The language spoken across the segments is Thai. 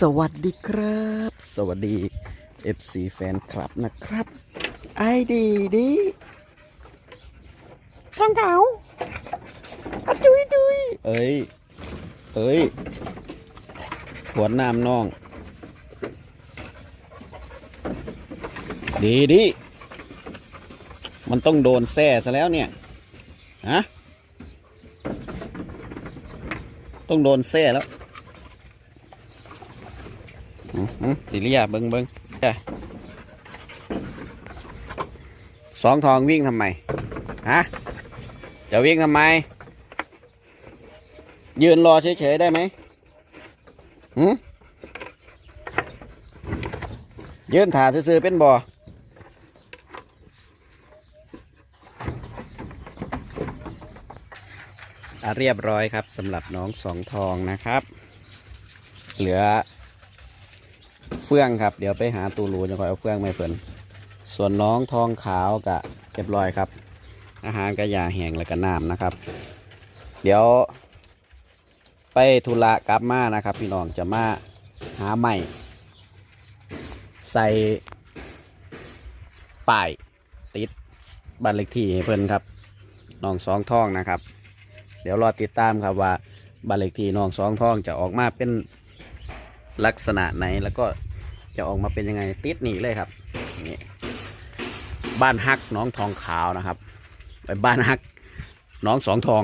สวัสดีครับ สวัสดี FC แฟนคลับนะครับ ไอดีดีทองขาวอะจุยจุยเอ้ย เอ้ยขวดน้ำน้อง ดีดี มันต้องโดนแซ่ซะแล้วเนี่ย ฮะ ต้องโดนแซ่แล้วอืมอืม สิเลียเบิงเบิงจ้ะสองทองวิ่งทำไมฮะจะวิ่งทำไม ยืนรอเฉยๆได้ไหมหืมยืนถ่าซื่อๆเป็นบ่ออะเรียบร้อยครับสำหรับน้องสองทองนะครับ เหลือ เฟื่องครับ เดี๋ยวไปหาตูรูจะคอยเอาเฟื่องไม่เพิ่นส่วนน้องทองขาวกะเรียบร้อยครับ อาหารกระยาแห้งแล้วก็น้ำนะครับ เดี๋ยว ไปธุระกลับมานะครับ พี่น้องจะมาหาใหม่ ใส่ป้ายติดบัตรเลขที่ให้เพิ่นครับน้องสองท่องนะครับ เดี๋ยวรอติดตามครับว่าบัตรเลขที่น้องสองท่องจะออกมาเป็นลักษณะไหนแล้วก็ จะออกมาเป็นยังไงติดหนีเลยครับนี่บ้านฮักน้องทองขาวนะครับไปบ้านฮักน้องสองทอง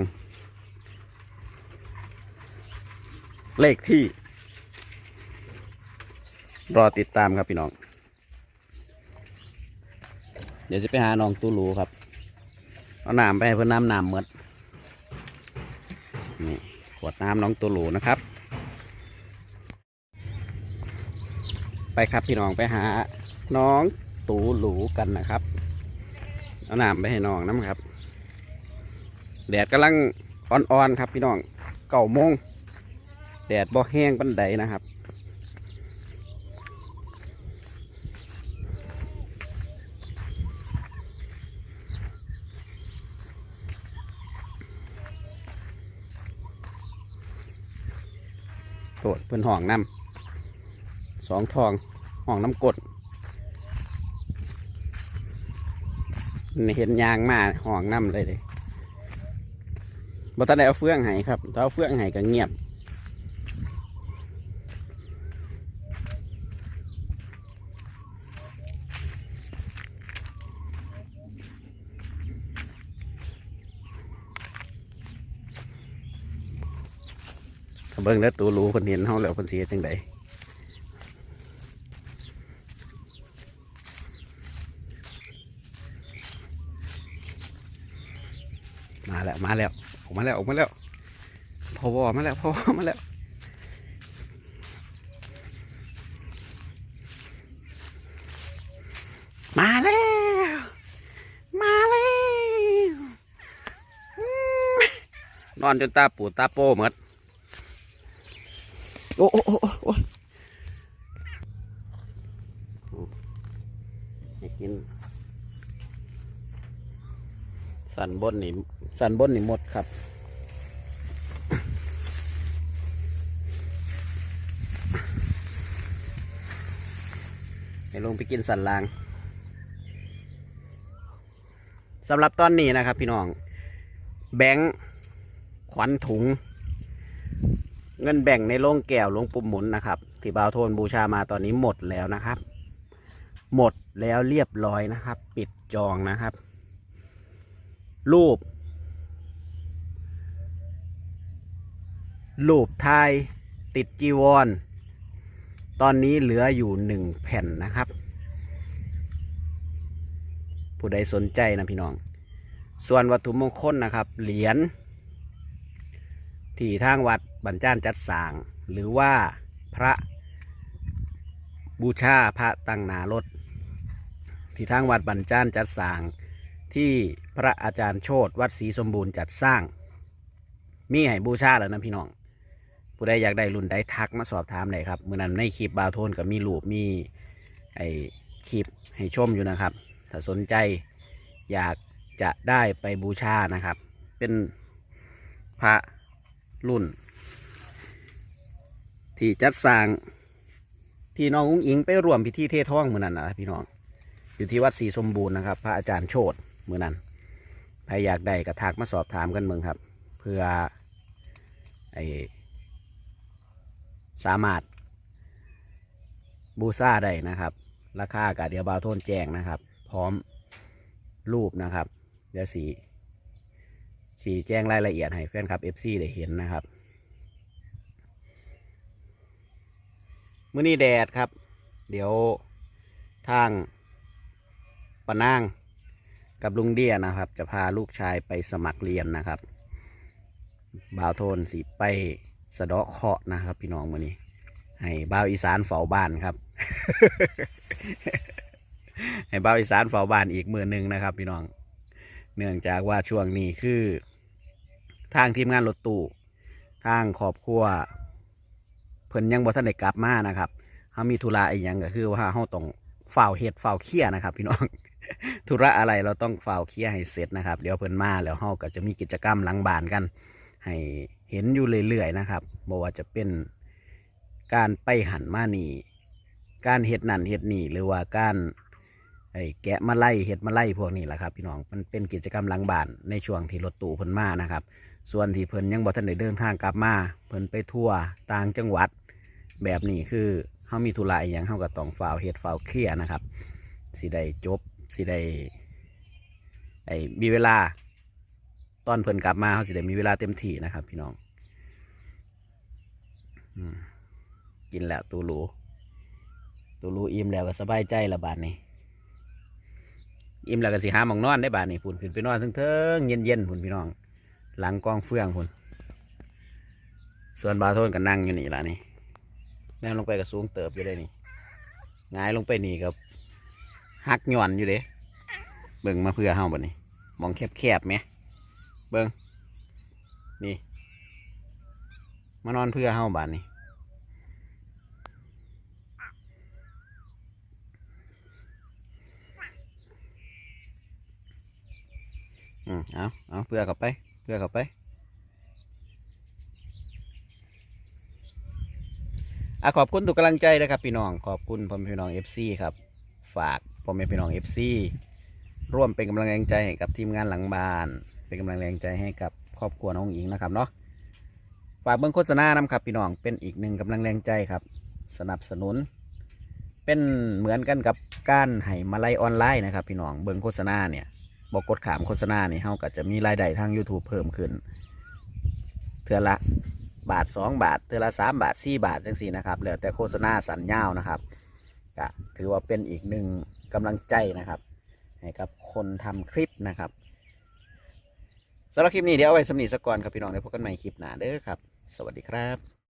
เลขที่ รอติดตามครับพี่น้อง เดี๋ยวจะไปหาน้องตูรูครับเอาน้ำไปให้เพื่อนน้ำน้ำเมดนี่ขวดน้ำน้องตูรูนะครับ ไปครับพี่น้องไปหาน้องตูหลูกันนะครับ เอาน้ำไปให้น้องน้ำครับ แดดกำลังอ่อนๆครับพี่น้องเก่าโมงแดดบ่แห้งปันใดนะครับโกดเพิ่อนห้องน้ำ สองทองห้องน้ำกดเห็นยางมาห้องน้ำเลยเลยบ่ทันได้เอาเฟื่องให้ครับถ้าเอาเฟื่องให้ก็เงียบ เบิ่งแล้วตัวรู้คนเห็นเขาแล้วคนเสียจังได มาแล้วมาแล้วออกมาแล้วออกมาแล้วพอวอมาแล้วพอวอมาแล้วมาแล้ว มาแล้ว นอนจนตาปูดตาโป้หมดโอ้โอ้โอ้โอ้โอ้ให้กินสันบนนี่ สันบนนี่หมดครับ ให้ลงไปกินสันลางสำหรับตอนนี้นะครับพี่น้อง แบงค์ขวัญถุง เงินแบ่งในโรงแก้วโรงปุ่มหมุนนะครับ ที่บ่าวโทนบูชามาตอนนี้หมดแล้วนะครับ หมดแล้วเรียบร้อยนะครับ ปิดจองนะครับ รูป รูปไทยติดจีวร ตอนนี้เหลืออยู่หนึ่งแผ่นนะครับ ผู้ใดสนใจนะพี่น้อง ส่วนวัตถุมงคลนะครับ เหรียญที่ทางวัดบรรจานจัดสร้าง หรือว่าพระบูชาพระตั้งนารถที่ทางวัดบรรจานจัดสร้างที่พระอาจารย์โชตวัดศรีสมบูรณ์จัดสร้าง มีให้บูชาแล้วนะพี่น้อง ผู้ใดอยากได้รุ่นใดทักมาสอบถามได้ครับเมื่อนั้นในคลิปบาวโทนก็มีรูปมีไอคลิปให้ชมอยู่นะครับ ถ้าสนใจอยากจะได้ไปบูชานะครับ เป็นพระรุ่น ที่จัดสร้างที่น้องอุ้งอิงไปร่วมพิธีเทท้องมือนั้นนะพี่น้องอยู่ที่วัดศรีสมบูรณ์นะครับ พระอาจารย์โชตมือนั้นใครอยากได้กระทักมาสอบถามกันเมืองครับ เพื่อไอ สามารถ บูซ่าได้นะครับ ราคากะเดียวบาวโทนแจ้งนะครับ พร้อมรูปนะครับเดี๋ยวสีสีแจ้งรายละเอียดให้แฟนคลับ FC ได้เห็นนะครับมื้อนี้แดดครับ เดี๋ยวทางปะนางกับลุงเดียนะครับ จะพาลูกชายไปสมัครเรียนนะครับ บ่าวโทนสิไป สะเดาะเคาะนะครับพี่น้องมือนี้ ให้บ่าวอีสานเฝ้าบ้านครับ ให้บ่าวอีสานเฝ้าบ้านอีกมือหนึ่งนะครับ พี่น้อง เนื่องจากว่าช่วงนี้คือ ทางทีมงานรถตู้ทางครอบครัวเพิ่นยังบ่ทันได้กลับมานะครับเฮามีธุระอีกอย่างก็คือว่าเฮาต้องเฝ่าเฮ็ดเฝ่าเคลียนะครับ พี่น้องธุระอะไรเราต้องเฝ่าเคลียให้เสร็จนะครับ เดี๋ยวเพิ่นมาแล้วเฮาก็จะมีกิจกรรมหลังบ้านกัน ให้ เห็นอยู่เรื่อยๆนะครับบ่ว่าจะเป็นการไปหันมานี่ การเฮ็ดนั่นเฮ็ดนี่หรือว่าการไอ้แกะมาไล่เฮ็ดมาไล่พวกนี้แหละครับ พี่น้องมันเป็นกิจกรรมหลังบ้านในช่วงที่รถตู้เพิ่นมานะครับ ส่วนที่เพิ่นยังบ่ทันได้เดินทางกลับมาเพิ่นไปทั่วต่างจังหวัด แบบนี้คือเฮามีธุระอย่างเฮาก็ต้องฝ่าวเฮ็ดฝ่าวเคลียร์นะครับสิได้จบสิได้ไอ้มีเวลา ตอนเพิ่นกลับมาเฮาสิได้มีเวลาเต็มที่นะครับ พี่น้องอกินแล้วตูรูตูรูอิ่มแล้วก็สบายใจละบาดนี้อิ่มแล้วก็สิหาหมองนอนได้บาดนี้พุ่นขึ้นไปนอนเทิงๆเย็นๆพุ่นพี่น้อง หลังกองเฟืองพุ่นส่วนบาโทนก็นั่งอยู่นี่ละนี่แม่งลงไปกับสูงเติบอยู่เลยนี่งายลงไปนี่กับหักหย่อนอยู่เด้เบิ่งมาเพื่อเฮาบ่นี่มองแคบๆไหม เบิ่งนี่มานอนเพื่อเฮาบานนี่อืมเอาเอาเพื่อเข้าไปเพื่อเข้าไปอะขอบคุณทุกกำลังใจนะครับพี่น้องขอบคุณพ่อแม่พี่น้อง FC ครับ ฝากพ่อแม่พี่น้อง FC ร่วมเป็นกำลังใจให้กับทีมงานหลังบ้าน เป็นกำลังแรงใจให้กับครอบครัวน้องอิงนะครับเนาะฝากเบิ้งโฆษณานำครับพี่น้องเป็นอีกหนึ่งกำลังแรงใจครับ สนับสนุน เป็นเหมือนกันกับการให้มาไลยออนไลน์นะครับ พี่น้องเบิ้งโฆษณาเนี่ยบอกกดขามโฆษณาเนี่ยเฮาก็จะมีรายได้ทาง YouTube เพิ่มขึ้น เทือละบาทสองบาท เทือละสามบาทสี่บาทจังสี่นะครับแล้วแต่โฆษณาสัญญาวนะครับก็ถือว่าเป็นอีกหนึ่งกำลังใจนะครับให้กับคนทำคลิปนะครับ สำหรับคลิปนี้เดี๋ยวเอาไว้สำนีสักก่อนครับพี่น้องเดี๋ยวพบกันใหม่คลิปหน้าเด้อครับ สวัสดีครับ